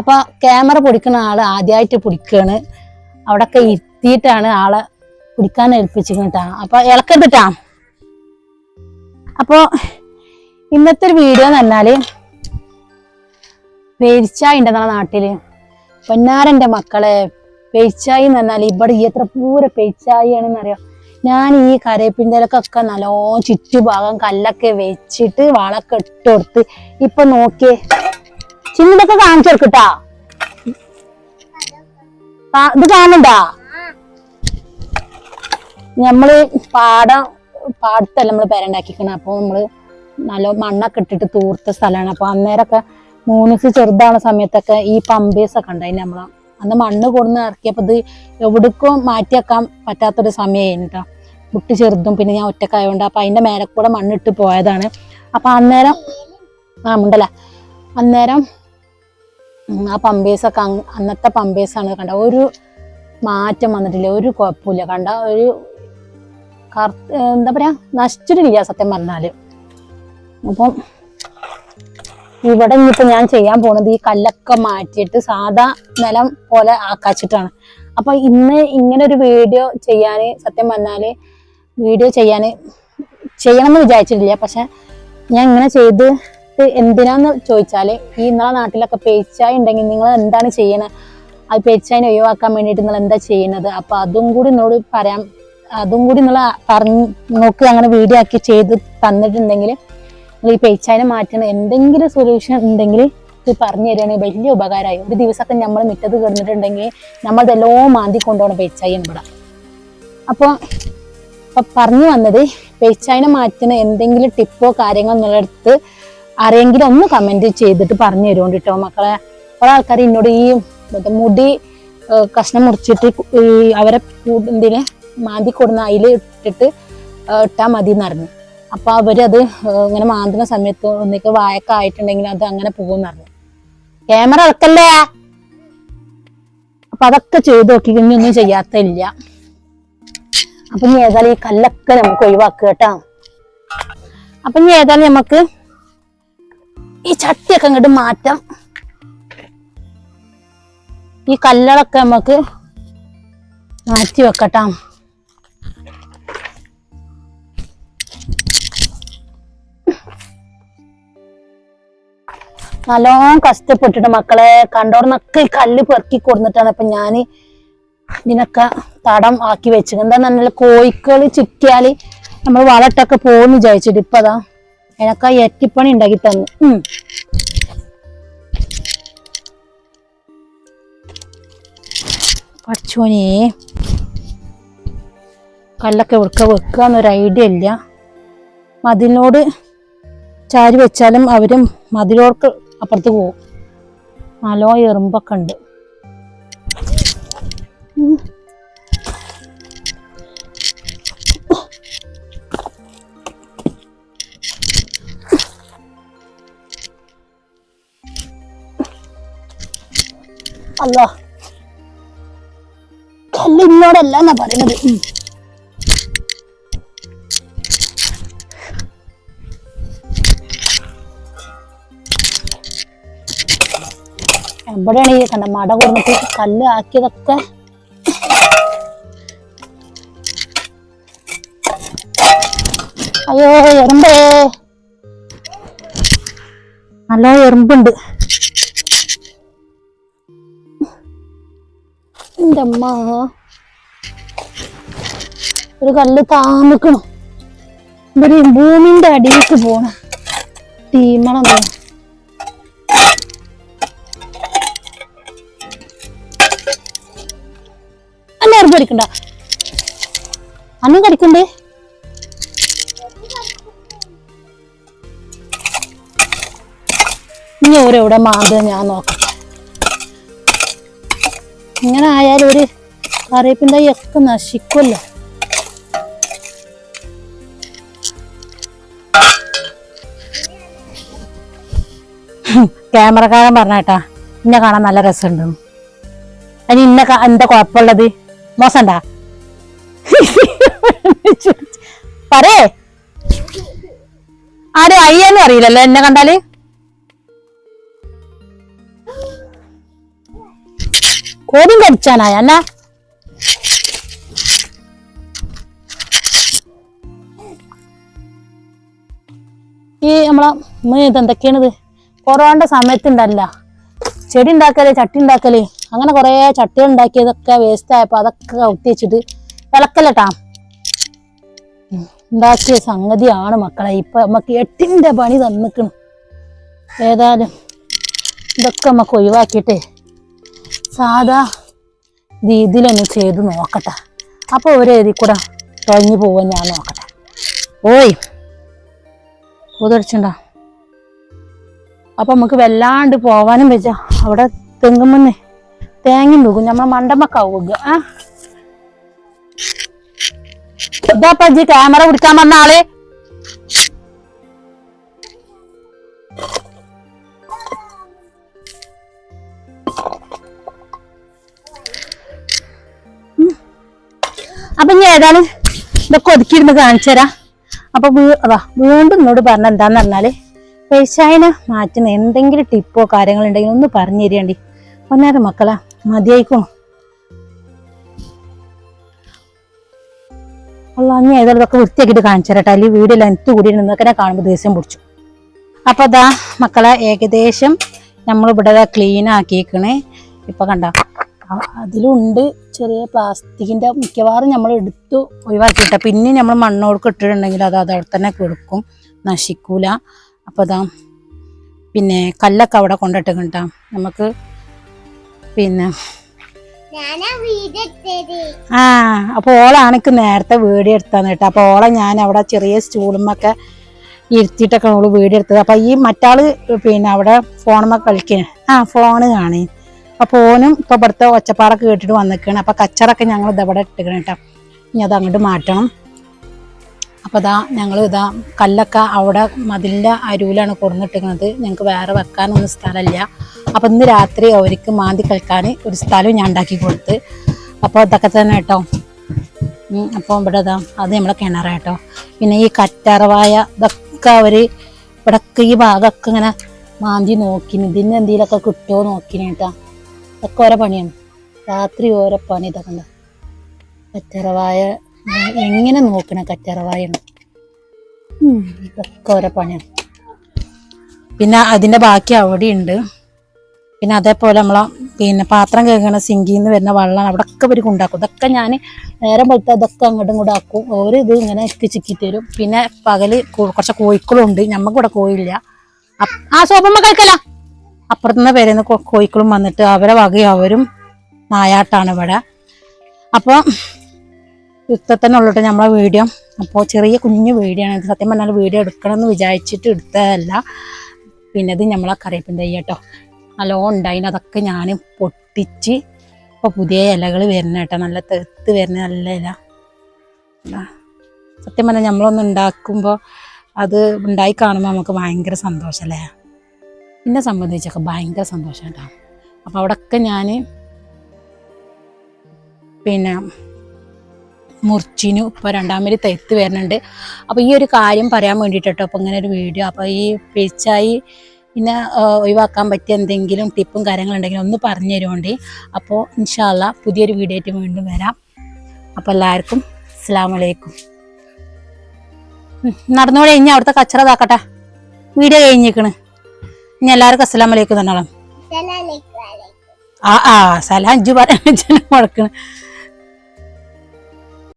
അപ്പൊ ക്യാമറ പൊടിക്കുന്ന ആൾ ആദ്യമായിട്ട് പിടിക്കാണ്. അവിടൊക്കെ ഇരുത്തിയിട്ടാണ് ആളെ പിടിക്കാൻ ഏൽപ്പിച്ചിട്ടാ അപ്പൊ ഇളക്കരുതിട്ടാ അപ്പോ ഇന്നത്തെ ഒരു വീഡിയോ എന്ന് പറഞ്ഞാൽ പേരിച്ചായി ഉണ്ട് നമ്മുടെ നാട്ടിൽ. പൊന്നാരന്റെ മക്കളെ പേച്ചായി എന്ന് പറഞ്ഞാൽ ഇവിടെ എത്ര പൂര പേച്ചായി ആണെന്ന് അറിയാം? ഞാൻ ഈ കരേപ്പിന്റെലക്കൊക്കെ നല്ലോ ചുറ്റുഭാഗം കല്ലൊക്കെ വെച്ചിട്ട് വളക്കെ ഇട്ട് കൊടുത്ത് ഇപ്പൊ നോക്കിയേ ചിന്നതൊക്കെ കാണിച്ചു കൊടുക്കട്ടാ ഇത് കാണണ്ടാ? നമ്മൾ പാടം പാടത്തല്ല നമ്മൾ പെരണ്ടാക്കിക്കണം അപ്പൊ നമ്മൾ നല്ല മണ്ണൊക്കെ ഇട്ടിട്ട് തൂർത്ത സ്ഥലമാണ്. അപ്പൊ അന്നേരമൊക്കെ മൂന്നിച്ച് ചെറുതാണ് സമയത്തൊക്കെ ഈ പമ്പേഴ്സ് ഒക്കെ ഉണ്ടായി നമ്മളെ. അന്ന് മണ്ണ് കൊടുന്ന് ഇറക്കിയപ്പോ ഇത് എവിടേക്കും മാറ്റി വെക്കാൻ പറ്റാത്തൊരു സമയമായിരുന്നു കേട്ടോ കുട്ടി ചെറുതും പിന്നെ ഞാൻ ഒറ്റക്കായതുകൊണ്ട് അപ്പൊ അതിന്റെ മേലെ കൂടെ മണ്ണിട്ട് പോയതാണ്. അപ്പൊ അന്നേരം ആ മുണ്ടല്ല? അന്നേരം ആ പമ്പേഴ്സൊക്കെ അന്നത്തെ പമ്പേഴ്സാണ് കണ്ട ഒരു മാറ്റം വന്നിട്ടില്ല ഒരു കുഴപ്പമില്ല. കണ്ട ഒരു എന്താ പറയാ നശിച്ചിട്ടില്ല സത്യം പറഞ്ഞാൽ. അപ്പം ഇവിടെ ഇനിയിപ്പോ ഞാൻ ചെയ്യാൻ പോണത് ഈ കല്ലൊക്കെ മാറ്റിയിട്ട് സാധാ നിലം പോലെ ആക്കാച്ചിട്ടാണ്. അപ്പൊ ഇന്ന് ഇങ്ങനെ ഒരു വീഡിയോ ചെയ്യാന് സത്യം പറഞ്ഞാൽ വീഡിയോ ചെയ്യാന് ചെയ്യണം എന്ന് വിചാരിച്ചിട്ടില്ല. പക്ഷെ ഞാൻ ഇങ്ങനെ ചെയ്ത് ഇത് എന്തിനാന്ന് ചോദിച്ചാൽ ഈ നിങ്ങളെ നാട്ടിലൊക്കെ പേച്ചായ ഉണ്ടെങ്കിൽ നിങ്ങൾ എന്താണ് ചെയ്യണത് അത് പേച്ചായനെ ഒഴിവാക്കാൻ വേണ്ടിയിട്ട് നിങ്ങൾ എന്താ ചെയ്യുന്നത് അപ്പൊ അതും കൂടി നിങ്ങളോട് പറയാൻ അതും കൂടി നിങ്ങൾ പറഞ്ഞു നോക്കി അങ്ങനെ വീഡിയോ ആക്കി ചെയ്ത് തന്നിട്ടുണ്ടെങ്കിൽ നിങ്ങൾ ഈ പേച്ചായനെ മാറ്റണം. എന്തെങ്കിലും സൊല്യൂഷൻ ഉണ്ടെങ്കിൽ ഇത് പറഞ്ഞു തരികയാണെങ്കിൽ വലിയ ഉപകാരമായി ഒരു ദിവസമൊക്കെ നമ്മൾ മിറ്റത്ത് കിടന്നിട്ടുണ്ടെങ്കിൽ നമ്മളതെല്ലോ മാന്തി കൊണ്ടുപോകണം പേച്ചായി ഇവിടെ. അപ്പോൾ അപ്പൊ പറഞ്ഞു വന്നത് പേച്ചായനെ മാറ്റുന്ന എന്തെങ്കിലും ടിപ്പോ കാര്യങ്ങളോ നിങ്ങളടുത്ത് ആരെങ്കിലും ഒന്ന് കമന്റ് ചെയ്തിട്ട് പറഞ്ഞു തരുമോ കേട്ടോ മക്കളെ. കുറെ ആൾക്കാർ എന്നോട് ഈ മുടി കഷ്ണം മുറിച്ചിട്ട് ഈ അവരെ എന്തിന് മാന്തി കൊടുന്ന അതിൽ ഇട്ടിട്ട് ഇട്ടാൽ മതി എന്ന് അപ്പോൾ അപ്പൊ അവരത് ഇങ്ങനെ മാന്തുന്ന സമയത്ത് ഒന്നിക്ക് വായൊക്കെ ആയിട്ടുണ്ടെങ്കിൽ അത് അങ്ങനെ പോകുമെന്ന് പറഞ്ഞു. ക്യാമറ ഇറക്കല്ലേ അപ്പൊ അതൊക്കെ ചെയ്ത് നോക്കി ഇനിയൊന്നും ചെയ്യാത്തില്ല അപ്പൊ ഇനി ഏതായാലും ഈ കല്ലൊക്കെ നമുക്ക് ഒഴിവാക്കുക കേട്ടോ. അപ്പൊ ഇനി ഏതായാലും നമുക്ക് ഈ ചട്ടിയൊക്കെ അങ്ങോട്ട് മാറ്റാം. ഈ കല്ലുകളൊക്കെ നമുക്ക് മാറ്റി വെക്കട്ടാം. നല്ലോണം കഷ്ടപ്പെട്ടിട്ട് മക്കളെ കണ്ടോർന്നൊക്കെ ഈ കല്ല് പെറുക്കി കൊടുത്തിട്ടാണ് ഇപ്പൊ ഞാൻ ഇതിനൊക്കെ തടം ആക്കി വെച്ചത്. എന്താ നല്ല ചുറ്റിയാൽ നമ്മൾ വളട്ടൊക്കെ പോകുന്നു വിചാരിച്ചിട്ട് ഇപ്പൊ അതാ എനക്ക് ആ എറ്റിപ്പണി ഉണ്ടാക്കി തന്നു. ഉം. പഠിച്ചോനെ കല്ലൊക്കെ വെക്ക വെക്കുക എന്നൊരു ഐഡിയ ഇല്ല. മതിലിനോട് ചാരി വെച്ചാലും അവരും മതിലോർക്ക് അപ്പുറത്ത് പോകും. നല്ലോ എറുമ്പൊക്കെ ഉണ്ട്. അല്ലോ. കല്ല് ഇന്നോടല്ല എന്നാ പറയുന്നത്. എവിടെയാണ് ഈ കണ്ട മട കൊടുത്തിട്ട് കല്ല് ആക്കിയതൊക്കെ. അയ്യോ എറുമ്പേ. നല്ല എറുമ്പുണ്ട്. എന്റെ അമ്മ ഒരു കല്ല് താമക്കണം ഇവർ ഭൂമിന്റെ അടിയിലേക്ക് പോണ. തീമണം എല്ലാവർക്കും അല്ല എറുമ്പ് കടിക്കണ്ട അന്നും കടിക്കണ്ടേ? ഇനി ഓരോടെ മാന്ത ഞാൻ നോക്കാം. ഇങ്ങനെ ആയാലും ഒരു കറിവേപ്പിന്റെ ഒക്കെ നശിക്കുമല്ലോ ക്യാമറക്കാരൻ പറഞ്ഞേട്ടാ ഇന്നെ കാണാൻ നല്ല രസമുണ്ട്. അതിന് ഇന്ന എന്താ കുഴപ്പമുള്ളത്? മോശണ്ടാ പറേ ആരും അയ്യെന്ന് അറിയില്ലല്ലോ എന്നെ കണ്ടാൽ? കോതും കടിച്ചാനായ? അല്ല. ഈ നമ്മളെ ഉമ്മ ഇത് എന്തൊക്കെയാണിത്? കൊറോണയുടെ സമയത്തുണ്ടല്ല. ചെടി ഉണ്ടാക്കൽ ചട്ടി ഉണ്ടാക്കൽ അങ്ങനെ കുറേ ചട്ടികൾ ഉണ്ടാക്കിയതൊക്കെ വേസ്റ്റ് ആയപ്പോ അതൊക്കെ കൗത്തി വെച്ചിട്ട് വിളക്കല്ലട്ടാ ഉണ്ടാക്കിയ സംഗതിയാണ് മക്കളെ. ഇപ്പൊ നമുക്ക് എട്ടിന്റെ പണി തന്നിക്കണം. ഏതായാലും ഇതൊക്കെ നമുക്ക് ഒഴിവാക്കിയിട്ട് സാധാ രീതിയിലൊന്ന് ചെയ്ത് നോക്കട്ടെ. അപ്പോൾ ഒരു എഴുതി കൂടെ തുഴഞ്ഞു പോവാൻ ഞാൻ നോക്കട്ടെ. ഓയ് ഊതടിച്ചുണ്ടോ അപ്പം നമുക്ക് വല്ലാണ്ട് പോവാനും വെച്ച അവിടെ തെങ്ങുമെന്ന് തേങ്ങയും പോകും നമ്മൾ മണ്ടമ്മക്കാവുക ആ? ഇതാപ്പ ജി ക്യാമറ പിടിക്കാൻ വന്ന ആൾ. ഏതാണ് ഇതൊക്കെ ഒതുക്കിയിരുന്ന് കാണിച്ചു തരാം അപ്പൊ അതാ വീണ്ടും എന്നോട് പറഞ്ഞ എന്താന്ന് പറഞ്ഞാൽ പേശായന മാറ്റുന്ന എന്തെങ്കിലും ടിപ്പോ കാര്യങ്ങളുണ്ടെങ്കിൽ ഒന്ന് പറഞ്ഞു തരികണ്ടി ഒന്നേരം മക്കളാ മതിയായിക്കോ അല്ല അഞ്ഞ ഏതായാലും ഇതൊക്കെ വൃത്തിയാക്കിയിട്ട് കാണിച്ചു തരട്ടെ അല്ലെങ്കിൽ വീടെല്ലാം എത്തു കൂടി നിന്നൊക്കെ കാണുമ്പോൾ ദേഷ്യം പിടിച്ചു. അപ്പൊ അതാ മക്കളെ ഏകദേശം നമ്മളിവിടെ ക്ലീൻ ആക്കിയേക്കണേ. ഇപ്പൊ കണ്ട അതിലുണ്ട് ചെറിയ പ്ലാസ്റ്റിക്കിന്റെ മിക്കവാറും നമ്മൾ എടുത്തു ഒഴിവാക്കിയിട്ട പിന്നെ നമ്മൾ മണ്ണോട് ഇട്ടിട്ടുണ്ടെങ്കിൽ അത് അതവിടെ തന്നെ കൊടുക്കും. നശിക്കൂല. അപ്പൊ അതാ പിന്നെ കല്ലൊക്കെ അവിടെ കൊണ്ടിട്ട് നമുക്ക് പിന്നെ ആ അപ്പൊ ഓളാണെക്ക് നേരത്തെ വീഡിയോ എടുത്താന്ന് കേട്ടോ. അപ്പൊ ഓളെ ഞാൻ അവിടെ ചെറിയ സ്റ്റൂളുമൊക്കെ ഇരുത്തിയിട്ടൊക്കെ ഓൾ വീഡിയോ എടുത്തത്. അപ്പൊ ഈ മറ്റാൾ പിന്നെ അവിടെ ഫോണുമ്മ കളിക്കണേ. ആ ഫോണ് കാണി. അപ്പൊ ഓനും ഇപ്പൊ ഇവിടുത്തെ ഒച്ചപ്പാടൊക്കെ കേട്ടിട്ട് വന്നിക്കാണ് അപ്പൊ കച്ചറൊക്കെ ഞങ്ങൾ ഇതവിടെ ഇട്ടിക്കണം കേട്ടോ. ഇനി അത് അങ്ങോട്ട് മാറ്റണം. അപ്പോൾ ഇതാ ഞങ്ങൾ ഇതാ കല്ലൊക്കെ അവിടെ മതിലിന്റെ അരുവിലാണ് കൊടുന്നിട്ടിരിക്കുന്നത്. ഞങ്ങൾക്ക് വേറെ വെക്കാനൊന്നും സ്ഥലമില്ല. അപ്പോൾ ഇന്ന് രാത്രി അവർക്ക് മാന്തി കളിക്കാൻ ഒരു സ്ഥലം ഞാൻ ഉണ്ടാക്കി കൊടുത്ത്. അപ്പോൾ ഇതൊക്കെ തന്നെ കേട്ടോ. അപ്പോൾ ഇവിടെ ഇതാ അത് നമ്മളെ കിണറാ കേട്ടോ. പിന്നെ ഈ കറ്റാറവായ ഇതൊക്കെ അവർ ഇവിടൊക്കെ ഈ ഭാഗമൊക്കെ ഇങ്ങനെ മാന്തി നോക്കിന്. ഇതിന് എന്തെങ്കിലുമൊക്കെ കിട്ടുമോ നോക്കിന് കേട്ടോ. ഇതൊക്കെ ഓരോ പണിയാണ്. രാത്രി ഓരോ പണി ഇതൊക്കെ കറ്ററവായ എങ്ങനെ നോക്കണം കറ്ററവായാണ് ഉം, ഇതൊക്കെ ഓരോ പണിയാണ്. പിന്നെ അതിന്റെ ബാക്കി അവിടെ ഉണ്ട് പിന്നെ അതേപോലെ നമ്മളെ പിന്നെ പാത്രം കഴുകണ സിങ്കിൽ നിന്ന് വരുന്ന വെള്ളം അവിടെ ഒക്കെ ഇവർ ഉണ്ടാക്കും ഇതൊക്കെ ഞാൻ നേരം പോലത്തെ ഇതൊക്കെ അങ്ങോട്ടും ഇങ്ങോട്ടും ആക്കും. ഓരോ ഇത് ഇങ്ങനെ ഇക്കി ചിക്കി തരും പിന്നെ പകൽ കുറച്ച് കോഴിക്കളും ഉണ്ട് ഞമ്മക്ക് ഇവിടെ കോഴിയില്ല ആ സോപ്പമ്മ കളിക്കല അപ്പുറത്തുനിന്ന് പേരുന്ന കോഴിക്കളും വന്നിട്ട് അവരെ വകയും അവരും നായാട്ടാണ് ഇവിടെ. അപ്പോൾ യുദ്ധത്തന്നെ ഉള്ളിട്ട് നമ്മളെ വീഡിയോ അപ്പോൾ ചെറിയ കുഞ്ഞു വീഡിയോ ആണ്. സത്യം പറഞ്ഞാൽ വീഡിയോ എടുക്കണം എന്ന് വിചാരിച്ചിട്ട് എടുത്തതല്ല. പിന്നെ ഇത് നമ്മളെ കറിയപ്പിന്റെ കേട്ടോ. നല്ലോണം ഉണ്ടായിന്. അതൊക്കെ ഞാൻ പൊട്ടിച്ച് ഇപ്പോൾ പുതിയ ഇലകൾ വരുന്ന കേട്ടോ. നല്ല തെത്ത് വരുന്ന നല്ല ഇല. സത്യം പറഞ്ഞാൽ നമ്മളൊന്ന് ഉണ്ടാക്കുമ്പോൾ അത് ഉണ്ടായി കാണുമ്പോൾ നമുക്ക് ഭയങ്കര സന്തോഷമല്ലേ എന്നെ സംബന്ധിച്ചൊക്കെ ഭയങ്കര സന്തോഷം കേട്ടോ. അപ്പോൾ അവിടെയൊക്കെ ഞാൻ പിന്നെ മുറിച്ചിനു ഇപ്പോൾ രണ്ടാമത് തെത്ത് വരുന്നുണ്ട്. അപ്പോൾ ഈ ഒരു കാര്യം പറയാൻ വേണ്ടിയിട്ട് അപ്പോൾ ഇങ്ങനെ ഒരു വീഡിയോ. അപ്പോൾ ഈ പിച്ചായി പിന്നെ ഒഴിവാക്കാൻ പറ്റിയ എന്തെങ്കിലും ടിപ്പും കാര്യങ്ങളുണ്ടെങ്കിലും ഒന്ന് പറഞ്ഞു തരുമോണ്ടി അപ്പോൾ ഇൻഷാല്ല പുതിയൊരു വീഡിയോ ആയിട്ട് വീണ്ടും വരാം. അപ്പോൾ എല്ലാവർക്കും അസ്സാം വലൈക്കും നടന്നോടെ കഴിഞ്ഞാൽ അവിടുത്തെ കച്ചറ ഇതാക്കട്ടെ. വീഡിയോ കഴിഞ്ഞേക്കണ് ഇനി എല്ലാവർക്കും അസ്സലാം വലൈക്കും തന്നോളാം ആ ആ സലാം. അഞ്ചു പറയാൻ മുടക്കണ്